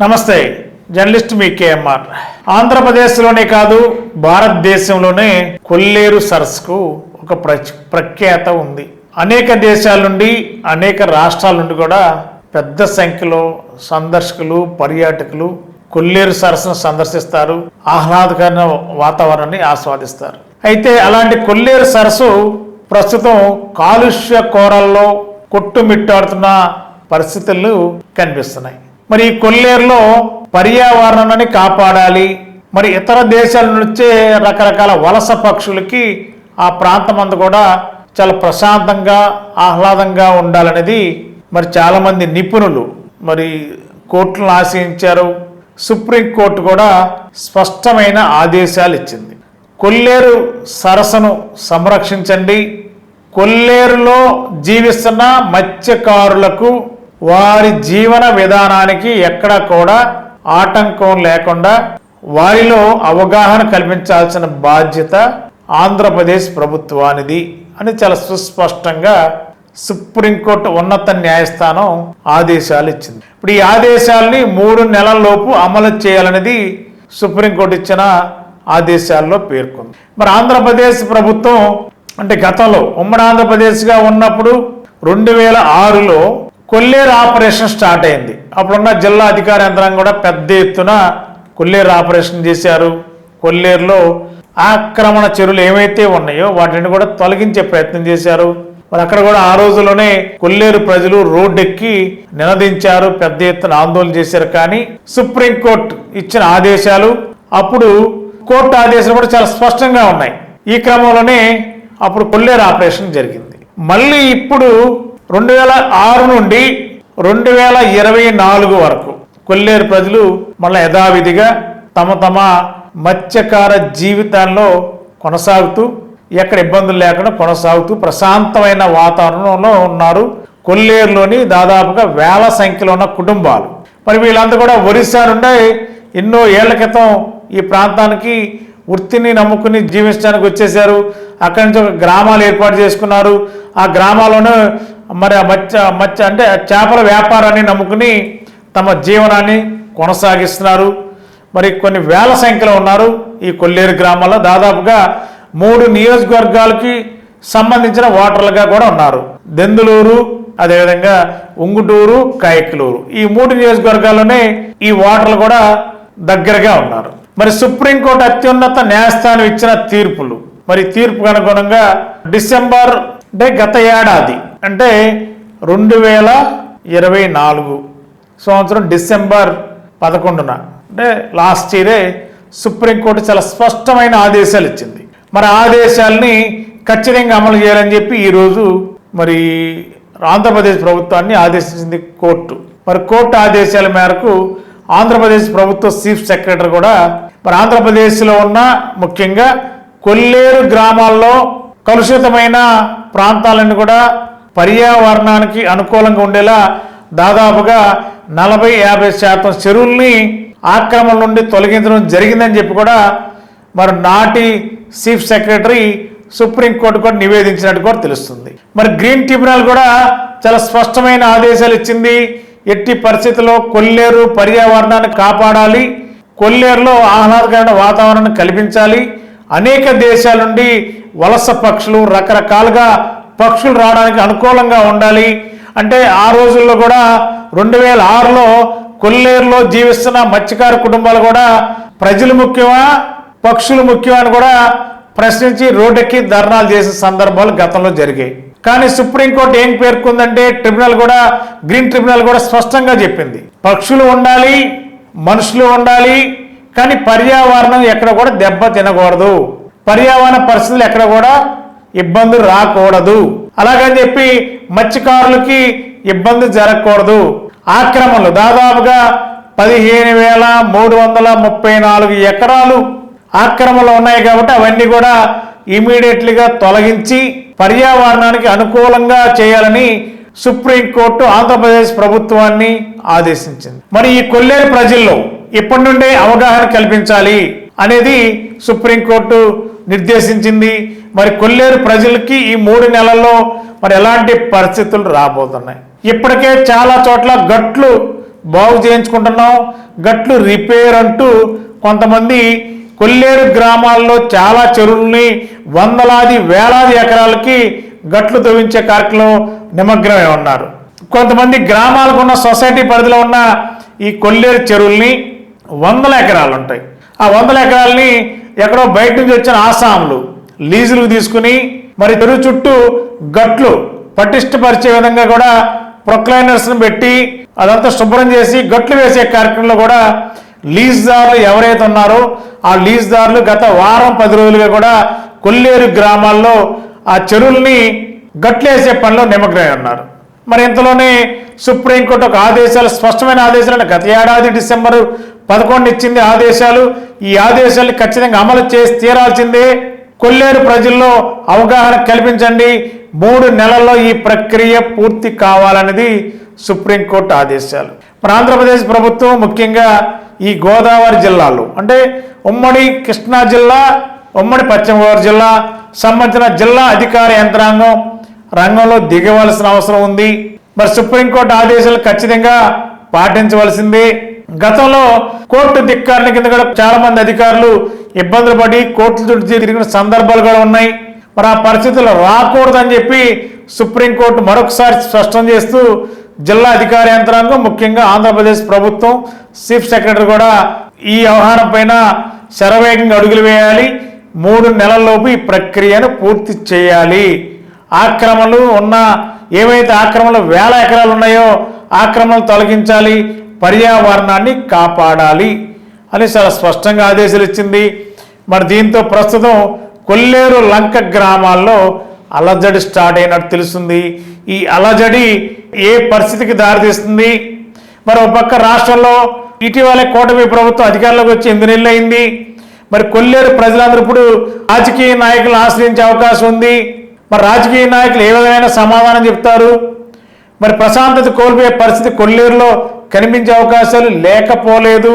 నమస్తే జర్నలిస్ట్ మీ కేఎంఆర్. ఆంధ్రప్రదేశ్లోనే కాదు భారతదేశంలోనే కొల్లేరు సరస్సుకు ఒక ప్ర- ప్రఖ్యాత ఉంది. అనేక దేశాల నుండి అనేక రాష్ట్రాల నుండి కూడా పెద్ద సంఖ్యలో సందర్శకులు పర్యాటకులు కొల్లేరు సరస్సును సందర్శిస్తారు. ఆహ్లాదకరమైన వాతావరణాన్ని ఆస్వాదిస్తారు. అయితే అలాంటి కొల్లేరు సరస్సు ప్రస్తుతం కాలుష్య కోరల్లో కొట్టుమిట్టాడుతున్న పరిస్థితులు కనిపిస్తున్నాయి. మరి ఈ కొల్లేరులో పర్యావరణాన్ని కాపాడాలి. మరి ఇతర దేశాల నుంచే రకరకాల వలస పక్షులకి ఆ ప్రాంతం అంతా కూడా చాలా ప్రశాంతంగా ఆహ్లాదంగా ఉండాలనేది మరి చాలామంది నిపుణులు మరి కోర్టులను ఆశ్రయించారు. సుప్రీంకోర్టు కూడా స్పష్టమైన ఆదేశాలు ఇచ్చింది. కొల్లేరు సరస్సును సంరక్షించండి. కొల్లేరులో జీవిస్తున్న మత్స్యకారులకు వారి జీవన విధానానికి ఎక్కడ కూడా ఆటంకం లేకుండా వారిలో అవగాహన కల్పించాల్సిన బాధ్యత ఆంధ్రప్రదేశ్ ప్రభుత్వానిది అని చాలా సుస్పష్టంగా సుప్రీంకోర్టు ఉన్నత న్యాయస్థానం ఆదేశాలు ఇచ్చింది. ఇప్పుడు ఈ ఆదేశాల్ని మూడు నెలల్లోపు అమలు చేయాలనేది సుప్రీంకోర్టు ఇచ్చిన ఆదేశాల్లో పేర్కొంది. మరి ఆంధ్రప్రదేశ్ ప్రభుత్వం అంటే గతంలో ఉమ్మడి ఆంధ్రప్రదేశ్గా ఉన్నప్పుడు రెండు వేల ఆరులో కొల్లేరు ఆపరేషన్ స్టార్ట్ అయింది. అప్పుడున్న జిల్లా అధికార యంత్రాంగం కూడా పెద్ద ఎత్తున కొల్లేరు ఆపరేషన్ చేశారు. కొల్లేరులో ఆక్రమణ చెరువులు ఏవైతే ఉన్నాయో వాటిని కూడా తొలగించే ప్రయత్నం చేశారు. మరి అక్కడ కూడా ఆ రోజుల్లోనే కొల్లేరు ప్రజలు రోడ్డెక్కి నినదించారు పెద్ద ఎత్తున ఆందోళన చేశారు. కానీ సుప్రీంకోర్టు ఇచ్చిన ఆదేశాలు అప్పుడు కోర్టు ఆదేశాలు కూడా చాలా స్పష్టంగా ఉన్నాయి. ఈ క్రమంలోనే అప్పుడు కొల్లేరు ఆపరేషన్ జరిగింది. మళ్ళీ ఇప్పుడు రెండు వేల ఆరు నుండి రెండు వేల ఇరవై నాలుగు వరకు కొల్లేరు ప్రజలు మళ్ళీ యథావిధిగా తమ తమ మత్స్యకార జీవితాల్లో కొనసాగుతూ ఎక్కడ ఇబ్బందులు లేకుండా కొనసాగుతూ ప్రశాంతమైన వాతావరణంలో ఉన్నారు. కొల్లేరులోని దాదాపుగా వేల సంఖ్యలో ఉన్న కుటుంబాలు. మరి వీళ్ళంతా కూడా ఒరిస్సా నుండి ఎన్నో ఏళ్ళ క్రితం ఈ ప్రాంతానికి వృత్తిని నమ్ముకుని జీవించడానికి వచ్చేసారు అక్కడి నుంచి ఒక గ్రామాలు ఏర్పాటు చేసుకున్నారు. ఆ గ్రామాల్లోనే మరి ఆ మత్స్య మత్స్య అంటే చేపల వ్యాపారాన్ని నమ్ముకుని తమ జీవనాన్ని కొనసాగిస్తున్నారు. మరి కొన్ని వేల సంఖ్యలో ఉన్నారు ఈ కొల్లేరు గ్రామాల్లో. దాదాపుగా మూడు నియోజకవర్గాలకి సంబంధించిన ఓటర్లుగా కూడా ఉన్నారు. దెందులూరు అదేవిధంగా ఉంగుటూరు కాయకులూరు. ఈ మూడు నియోజకవర్గాల్లోనే ఈ ఓటర్లు కూడా దగ్గరగా ఉన్నారు. మరి సుప్రీంకోర్టు అత్యున్నత న్యాయస్థానం ఇచ్చిన తీర్పులు. మరి తీర్పుకు అనుగుణంగా డిసెంబర్ అంటే గత ఏడాది అంటే రెండు వేల ఇరవై నాలుగు సంవత్సరం డిసెంబర్ పదకొండున. అంటే లాస్ట్ ఇయరే సుప్రీంకోర్టు చాలా స్పష్టమైన ఆదేశాలు ఇచ్చింది. మరి ఆదేశాలని ఖచ్చితంగా అమలు చేయాలని చెప్పి ఈరోజు మరి ఆంధ్రప్రదేశ్ ప్రభుత్వాన్ని ఆదేశించింది కోర్టు. మరి కోర్టు ఆదేశాల మేరకు ఆంధ్రప్రదేశ్ ప్రభుత్వ చీఫ్ సెక్రటరీ కూడా మరి ఆంధ్రప్రదేశ్లో ఉన్న ముఖ్యంగా కొల్లేరు గ్రామాల్లో కలుషితమైన ప్రాంతాలను కూడా పర్యావరణానికి అనుకూలంగా ఉండేలా దాదాపుగా నలభై యాభై శాతం చెరువుల్ని ఆక్రమణ నుండి తొలగించడం జరిగిందని చెప్పి కూడా మరి నాటి చీఫ్ సెక్రటరీ సుప్రీంకోర్టు కూడా నివేదించినట్టు కూడా తెలుస్తుంది. మరి గ్రీన్ ట్రిబ్యునల్ కూడా చాలా స్పష్టమైన ఆదేశాలు ఇచ్చింది. ఎట్టి పరిస్థితుల్లో కొల్లేరు పర్యావరణాన్ని కాపాడాలి. కొల్లేరులో ఆహ్లాదకరమైన వాతావరణాన్ని కల్పించాలి. అనేక దేశాల నుండి వలస పక్షులు రకరకాలుగా పక్షులు రావడానికి అనుకూలంగా ఉండాలి. అంటే ఆ రోజుల్లో కూడా రెండు వేల ఆరులో కొల్లేరులో జీవిస్తున్న మత్స్యకార కుటుంబాలు కూడా ప్రజలు ముఖ్యమా పక్షులు ముఖ్యమా అని కూడా ప్రశ్నించి రోడ్డెక్కి ధర్నాలు చేసే సందర్భాలు గతంలో జరిగాయి. కానీ సుప్రీంకోర్టు ఏం పేర్కొందంటే ట్రిబ్యునల్ కూడా గ్రీన్ ట్రిబ్యునల్ కూడా స్పష్టంగా చెప్పింది. పక్షులు ఉండాలి మనుషులు ఉండాలి కానీ పర్యావరణం ఎక్కడ కూడా దెబ్బ తినకూడదు. పర్యావరణ పరిస్థితులు ఎక్కడ కూడా ఇబ్బందులు రాకూడదు. అలాగని చెప్పి మత్స్యకారులకి ఇబ్బంది జరగకూడదు. ఆక్రమణలు దాదాపుగా పదిహేను వేల మూడు వందల ముప్పై నాలుగు ఎకరాలు ఆక్రమణలు ఉన్నాయి కాబట్టి అవన్నీ కూడా ఇమీడియట్లీగా తొలగించి పర్యావరణానికి అనుకూలంగా చేయాలని సుప్రీంకోర్టు ఆంధ్రప్రదేశ్ ప్రభుత్వాన్ని ఆదేశించింది. మరి ఈ కొల్లేరు ప్రజల్లో ఇప్పటి నుండే అవగాహన కల్పించాలి అనేది సుప్రీంకోర్టు నిర్దేశించింది. మరి కొల్లేరు ప్రజలకి ఈ మూడు నెలల్లో మరి ఎలాంటి పరిస్థితులు రాబోతున్నాయి? ఇప్పటికే చాలా చోట్ల గట్లు బాగు చేయించుకుంటున్నాం. గట్లు రిపేర్ అంటూ కొంతమంది కొల్లేరు గ్రామాల్లో చాలా చెరువుల్ని వందలాది వేలాది ఎకరాలకి గట్లు తవ్వించే కార్యక్రమం నిమగ్నమై ఉన్నారు. కొంతమంది గ్రామాలకు ఉన్న సొసైటీ పరిధిలో ఉన్న ఈ కొల్లేరు చెరువుల్ని వందల ఎకరాలు ఉంటాయి ఆ వందల ఎకరాలని ఎక్కడో బయట నుంచి వచ్చిన ఆసాములు లీజులు తీసుకుని మరి చెరువు చుట్టూ గట్లు పటిష్టపరిచే విధంగా కూడా ప్రొక్లైనర్స్ని పెట్టి అదంతా శుభ్రం చేసి గట్లు వేసే కార్యక్రమంలో కూడా లీజ్దారులు ఎవరైతే ఉన్నారో ఆ లీజ్దారులు గత వారం పది రోజులుగా కూడా కొల్లేరు గ్రామాల్లో ఆ చెరువుల్ని గట్లేసే పనిలో నిమగ్నమై ఉన్నారు. మరి ఇంతలోనే సుప్రీంకోర్టు ఒక ఆదేశాలు స్పష్టమైన ఆదేశాలు గత ఏడాది డిసెంబర్ పదకొండు ఇచ్చింది ఆదేశాలు. ఈ ఆదేశాలు ఖచ్చితంగా అమలు చేసి తీరాల్సిందే. కొల్లేరు ప్రజల్లో అవగాహన కల్పించండి. మూడు నెలల్లో ఈ ప్రక్రియ పూర్తి కావాలనేది సుప్రీంకోర్టు ఆదేశాలు. మన ఆంధ్రప్రదేశ్ ప్రభుత్వం ముఖ్యంగా ఈ గోదావరి జిల్లాలో అంటే ఉమ్మడి కృష్ణా జిల్లా ఉమ్మడి పశ్చిమ గోదావరి జిల్లా సంబంధించిన జిల్లా అధికార యంత్రాంగం రంగంలో దిగవలసిన అవసరం ఉంది. మరి సుప్రీంకోర్టు ఆదేశాలు ఖచ్చితంగా పాటించవలసిందే. గతంలో కోర్టు ధిక్కారణ కింద కూడా చాలా మంది అధికారులు ఇబ్బందులు పడి కోర్టుల చుట్టూ తిరిగిన సందర్భాలు కూడా ఉన్నాయి. మరి ఆ పరిస్థితులు రాకూడదని చెప్పి సుప్రీంకోర్టు మరొకసారి స్పష్టం చేస్తూ జిల్లా అధికార యంత్రాంగం ముఖ్యంగా ఆంధ్రప్రదేశ్ ప్రభుత్వం చీఫ్ సెక్రటరీ కూడా ఈ వ్యవహారం పైన శరవేగంగా అడుగులు వేయాలి. మూడు నెలల్లోపు ఈ ప్రక్రియను పూర్తి చేయాలి. ఆక్రమణలు ఉన్న ఏవైతే ఆక్రమణలు వేల ఎకరాలు ఉన్నాయో ఆక్రమణలు తొలగించాలి పర్యావరణాన్ని కాపాడాలి అని చాలా స్పష్టంగా ఆదేశాలు ఇచ్చింది. మరి దీంతో ప్రస్తుతం కొల్లేరు లంక గ్రామాల్లో అలజడి స్టార్ట్ అయినట్టు తెలుస్తుంది. ఈ అలజడి ఏ పరిస్థితికి దారితీస్తుంది? మరి ఒక పక్క రాష్ట్రంలో ఇటీవలే కూటమి ప్రభుత్వం అధికారంలోకి వచ్చి ఎనిమిది నెలలు అయింది. మరి కొల్లేరు ప్రజలందరూ ఇప్పుడు రాజకీయ నాయకులను ఆశ్రయించే అవకాశం ఉంది. మరి రాజకీయ నాయకులు ఏ విధమైన సమాధానం చెప్తారు? మరి ప్రశాంతత కోల్పోయే పరిస్థితి కొల్లేరులో కనిపించే అవకాశాలు లేకపోలేదు.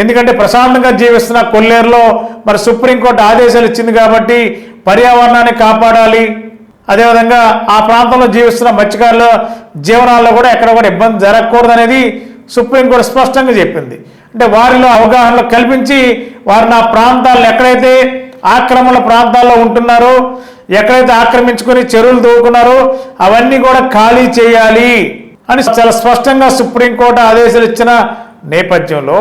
ఎందుకంటే ప్రశాంతంగా జీవిస్తున్న కొల్లేరులో మరి సుప్రీంకోర్టు ఆదేశాలు ఇచ్చింది కాబట్టి పర్యావరణాన్ని కాపాడాలి. అదేవిధంగా ఆ ప్రాంతంలో జీవిస్తున్న మత్స్యకారుల జీవనాల్లో కూడా ఎక్కడ కూడా ఇబ్బంది జరగకూడదు అనేది సుప్రీంకోర్టు స్పష్టంగా చెప్పింది. అంటే వారిలో అవగాహనలు కల్పించి వారిని ఆ ప్రాంతాలను ఎక్కడైతే ఆక్రమణ ప్రాంతాల్లో ఉంటున్నారో ఎక్కడైతే ఆక్రమించుకొని చెరువులు దూకున్నారో అవన్నీ కూడా ఖాళీ చేయాలి అని చాలా స్పష్టంగా సుప్రీంకోర్టు ఆదేశాలు ఇచ్చిన నేపథ్యంలో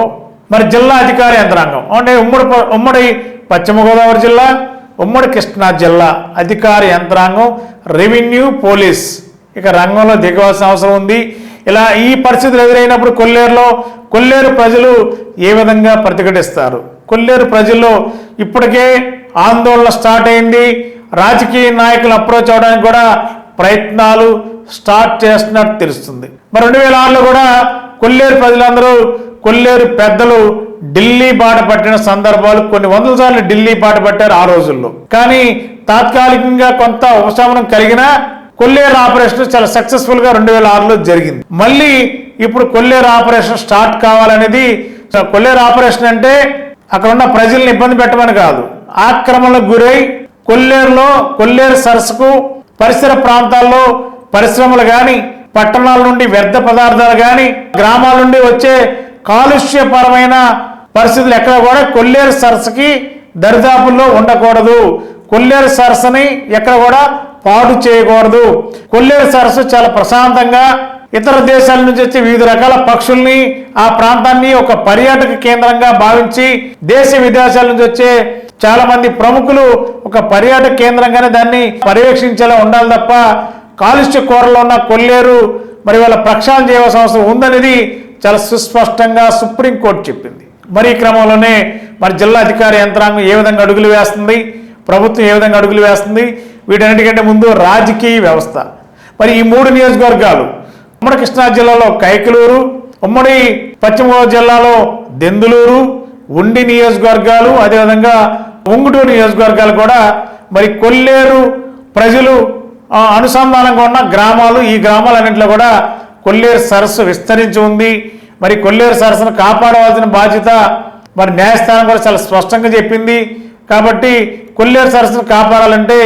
మరి జిల్లా అధికార యంత్రాంగం అంటే ఉమ్మడి ఉమ్మడి పశ్చిమ గోదావరి జిల్లా ఉమ్మడి కృష్ణా జిల్లా అధికార యంత్రాంగం రెవెన్యూ పోలీస్. ఇక రంగంలో దిగవలసిన అవసరం ఉంది. ఇలా ఈ పరిస్థితులు ఎదురైనప్పుడు కొల్లేరులో కొల్లేరు ప్రజలు ఏ విధంగా ప్రతిఘటిస్తారు? కొల్లేరు ప్రజల్లో ఇప్పటికే ఆందోళన స్టార్ట్ అయింది. రాజకీయ నాయకులు అప్రోచ్ అవడానికి కూడా ప్రయత్నాలు స్టార్ట్ చేస్తున్నట్టు తెలుస్తుంది. మరి రెండు వేల ఆరులో కూడా కొల్లేరు ప్రజలందరూ కొల్లేరు పెద్దలు ఢిల్లీ బాట పట్టిన సందర్భాలు కొన్ని వందల సార్లు ఢిల్లీ బాట పట్టారు ఆ రోజుల్లో. కానీ తాత్కాలికంగా కొంత ఉపశమనం కలిగినా కొల్లేరు ఆపరేషన్ చాలా సక్సెస్ఫుల్గా రెండు వేల ఆరులో జరిగింది. మళ్ళీ ఇప్పుడు కొల్లేరు ఆపరేషన్ స్టార్ట్ కావాలనేది కొల్లేరు ఆపరేషన్ అంటే అక్కడ ఉన్న ప్రజల్ని ఇబ్బంది పెట్టమని కాదు. ఆక్రమణలకు గురై కొల్లేరులో కొల్లేరు సరస్సుకు పరిసర ప్రాంతాల్లో పరిశ్రమలు కానీ పట్టణాల నుండి వ్యర్థ పదార్థాలు కానీ గ్రామాల నుండి వచ్చే కాలుష్యపరమైన పరిస్థితులు ఎక్కడ కూడా కొల్లేరు సరస్సుకి దరిదాపుల్లో ఉండకూడదు. కొల్లేరు సరస్సుని ఎక్కడ కూడా పాడు చేయకూడదు. కొల్లేరు సరస్సు చాలా ప్రశాంతంగా ఇతర దేశాల నుంచి వచ్చే వివిధ రకాల పక్షుల్ని ఆ ప్రాంతాన్ని ఒక పర్యాటక కేంద్రంగా భావించి దేశ విదేశాల నుంచి వచ్చే చాలా మంది ప్రముఖులు ఒక పర్యాటక కేంద్రంగానే దాన్ని పర్యవేక్షించేలా ఉండాలి తప్ప కాలుష్య కూరలో ఉన్న కొల్లేరు మరి వాళ్ళ ప్రక్షాళన చేయవలసిన అవసరం ఉందనేది చాలా సుస్పష్టంగా సుప్రీంకోర్టు చెప్పింది. మరి ఈ క్రమంలోనే మరి జిల్లా అధికార యంత్రాంగం ఏ విధంగా అడుగులు వేస్తుంది? ప్రభుత్వం ఏ విధంగా అడుగులు వేస్తుంది? వీటన్నిటికంటే ముందు రాజకీయ వ్యవస్థ. మరి ఈ మూడు నియోజకవర్గాలు ఉమ్మడి కృష్ణా జిల్లాలో కైకలూరు ఉమ్మడి పశ్చిమ గోదావరి జిల్లాలో దెందులూరు ఉండి నియోజకవర్గాలు అదేవిధంగా ఉంగుటూరు నియోజకవర్గాలు కూడా మరి కొల్లేరు ప్రజలు అనుసంధానంగా ఉన్న గ్రామాలు ఈ గ్రామాలన్నింటిలో కూడా కొల్లేరు సరస్సు విస్తరించి ఉంది. మరి కొల్లేరు సరస్సును కాపాడవలసిన బాధ్యత మరి న్యాయస్థానం కూడా చాలా స్పష్టంగా చెప్పింది. కాబట్టి కొల్లేరు సరస్సును కాపాడాలంటే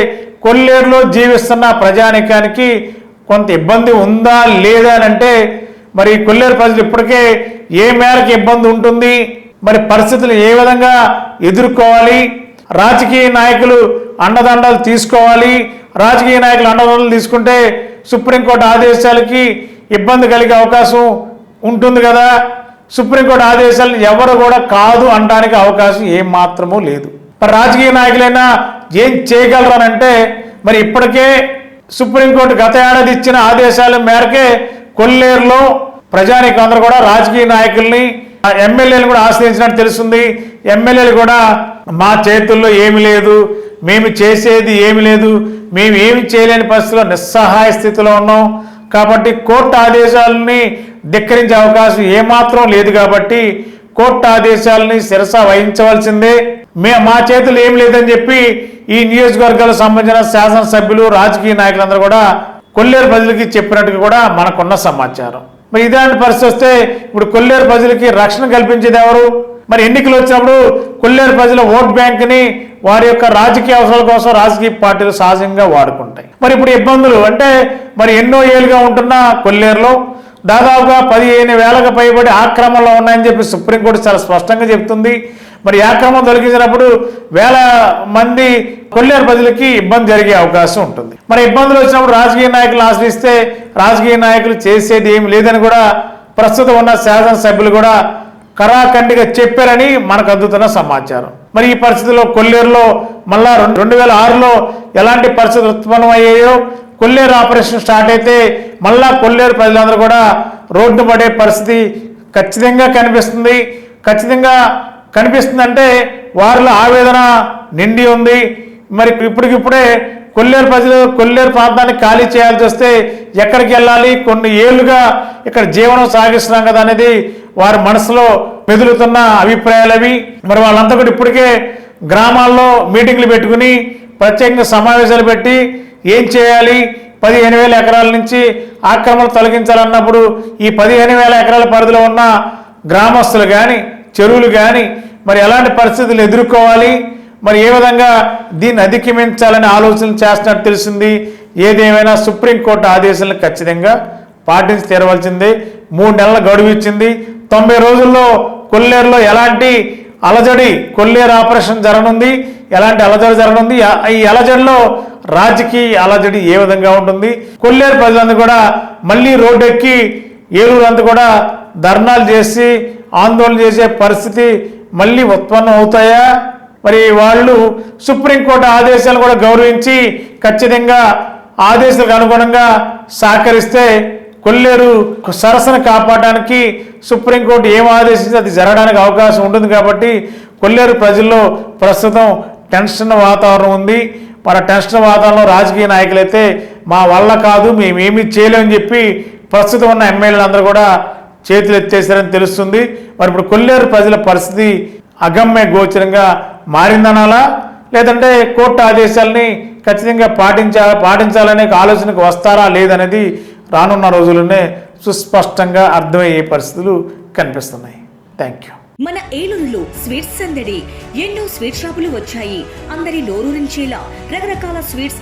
కొల్లేరులో జీవిస్తున్న ప్రజానికానికి కొంత ఇబ్బంది ఉందా లేదా అని అంటే మరి కొల్లేరు ప్రజలు ఇప్పటికే ఏ మేరకు ఇబ్బంది ఉంటుంది మరి పరిస్థితులు ఏ విధంగా ఎదుర్కోవాలి రాజకీయ నాయకులు అండదండలు తీసుకోవాలి రాజకీయ నాయకులు అండదండలు తీసుకుంటే సుప్రీంకోర్టు ఆదేశాలకి ఇబ్బంది కలిగే అవకాశం ఉంటుంది కదా. సుప్రీంకోర్టు ఆదేశాలను ఎవరు కూడా కాదు అనడానికి అవకాశం ఏం లేదు. మరి రాజకీయ నాయకులైనా ఏం చేయగలరు అని అంటే మరి ఇప్పటికే సుప్రీంకోర్టు గత ఏడాది ఇచ్చిన ఆదేశాల మేరకే కొల్లేరులో ప్రజానికి అందరూ కూడా రాజకీయ నాయకుల్ని ఎమ్మెల్యేలు కూడా ఆశ్రయించినట్టు తెలుస్తుంది. ఎమ్మెల్యేలు కూడా మా చేతుల్లో ఏమి లేదు మేము చేసేది ఏమి లేదు మేము ఏమి చేయలేని పరిస్థితిలో నిస్సహాయ స్థితిలో ఉన్నాం. కాబట్టి కోర్టు ఆదేశాలని ధిక్కరించే అవకాశం ఏమాత్రం లేదు కాబట్టి కోర్టు ఆదేశాలని శిరస వహించవలసిందే. మే మా చేతులు ఏం లేదని చెప్పి ఈ నియోజకవర్గాలకు సంబంధించిన శాసనసభ్యులు రాజకీయ నాయకులందరూ కూడా కొల్లేరు ప్రజలకి చెప్పినట్టుగా కూడా మనకున్న సమాచారం. మరి ఇలాంటి పరిస్థితి వస్తే ఇప్పుడు కొల్లేరు ప్రజలకి రక్షణ కల్పించేది ఎవరు? మరి ఎన్నికలు వచ్చినప్పుడు కొల్లేరు ప్రజల ఓట్ బ్యాంక్ని వారి యొక్క రాజకీయ అవసరాల కోసం రాజకీయ పార్టీలు సహజంగా వాడుకుంటాయి. మరి ఇప్పుడు ఇబ్బందులు అంటే మరి ఎన్నో ఏళ్ళుగా ఉంటున్న కొల్లేరులో దాదాపుగా పదిహేను వేలకు పైబడి ఆక్రమణలో ఉన్నాయని చెప్పి సుప్రీంకోర్టు చాలా స్పష్టంగా చెప్తుంది మరి ఆక్రమం తొలగించినప్పుడు వేల మంది కొల్లేరు ప్రజలకి ఇబ్బంది జరిగే అవకాశం ఉంటుంది. మరి ఇబ్బందులు వచ్చినప్పుడు రాజకీయ నాయకులు ఆశ్రయిస్తే రాజకీయ నాయకులు చేసేది ఏమి లేదని కూడా ప్రస్తుతం ఉన్న శాసనసభ్యులు కూడా కరాఖండిగా చెప్పారని మనకు అందుతున్న సమాచారం. మరి ఈ పరిస్థితిలో కొల్లేరులో మళ్ళా రెండు రెండు వేల ఆరులో ఎలాంటి పరిస్థితులు ఉత్పన్నమయ్యాయో కొల్లేరు ఆపరేషన్ స్టార్ట్ అయితే మళ్ళా కొల్లేరు ప్రజలందరూ కూడా రోడ్డు పడే పరిస్థితి ఖచ్చితంగా కనిపిస్తుంది. ఖచ్చితంగా కనిపిస్తుందంటే వారిలో ఆవేదన నిండి ఉంది. మరి ఇప్పటికిప్పుడే కొల్లేరు ప్రజలు కొల్లేరు ప్రాంతాన్ని ఖాళీ చేయాల్సి వస్తే ఎక్కడికి వెళ్ళాలి? కొన్ని ఏళ్ళుగా ఇక్కడ జీవనం సాగిస్తున్నాం కదా అనేది వారి మనసులో మెదులుతున్న అభిప్రాయాలు అవి. మరి వాళ్ళంతా కూడా ఇప్పటికే గ్రామాల్లో మీటింగ్లు పెట్టుకుని ప్రత్యేకంగా సమావేశాలు పెట్టి ఏం చేయాలి? పదిహేను వేల ఎకరాల నుంచి ఆక్రమణ తొలగించాలన్నప్పుడు ఈ పదిహేను వేల ఎకరాల పరిధిలో ఉన్న గ్రామస్తులు కానీ చెరువులు కానీ మరి ఎలాంటి పరిస్థితులు ఎదుర్కోవాలి? మరి ఏ విధంగా దీన్ని అధిగమించాలని ఆలోచనలు చేస్తున్నట్టు తెలిసింది? ఏదేమైనా సుప్రీంకోర్టు ఆదేశాలను ఖచ్చితంగా పాటించి తీరవలసిందే. మూడు నెలల గడువు ఇచ్చింది. తొంభై రోజుల్లో కొల్లేరులో ఎలాంటి అలజడి కొల్లేరు ఆపరేషన్ జరగనుంది? ఎలాంటి అలజడి జరగనుంది? ఈ అలజడిలో రాజకీయ అలజడి ఏ విధంగా ఉంటుంది? కొల్లేరు ప్రజలందరూ కూడా మళ్ళీ రోడ్డెక్కి ఏలూరు అంతా కూడా ధర్నాలు చేసి ఆందోళన చేసే పరిస్థితి మళ్ళీ ఉత్పన్నం అవుతాయా? మరి వాళ్ళు సుప్రీంకోర్టు ఆదేశాలు కూడా గౌరవించి ఖచ్చితంగా ఆదేశాలకు అనుగుణంగా సహకరిస్తే కొల్లేరు సరసన కాపాడడానికి సుప్రీంకోర్టు ఏం ఆదేశించి అది జరగడానికి అవకాశం ఉంటుంది కాబట్టి కొల్లేరు ప్రజల్లో ప్రస్తుతం టెన్షన్ వాతావరణం ఉంది. మన టెన్షన్ వాతావరణంలో రాజకీయ నాయకులైతే మా వల్ల కాదు మేమేమీ చేయలేమని చెప్పి ప్రస్తుతం ఉన్న ఎమ్మెల్యేలందరూ కూడా చేతులు ఎత్తేసారని తెలుస్తుంది. మరి ఇప్పుడు కొల్లేరు ప్రజల పరిస్థితి అగమ్య గోచరంగా మారిందనాలా? లేదంటే కోర్టు ఆదేశాలని ఖచ్చితంగా పాటించా పాటించాలనే ఆలోచనకు వస్తారా లేదనేది రానున్న రోజుల్లోనే సుస్పష్టంగా అర్థమయ్యే పరిస్థితులు కనిపిస్తున్నాయి. Thank you. మన ఏలూరులో స్వీట్స్ సందడి ఎన్నో స్వీట్ షాపులు వచ్చాయి. అందరి నోరూరించేలా రకరకాల స్వీట్స్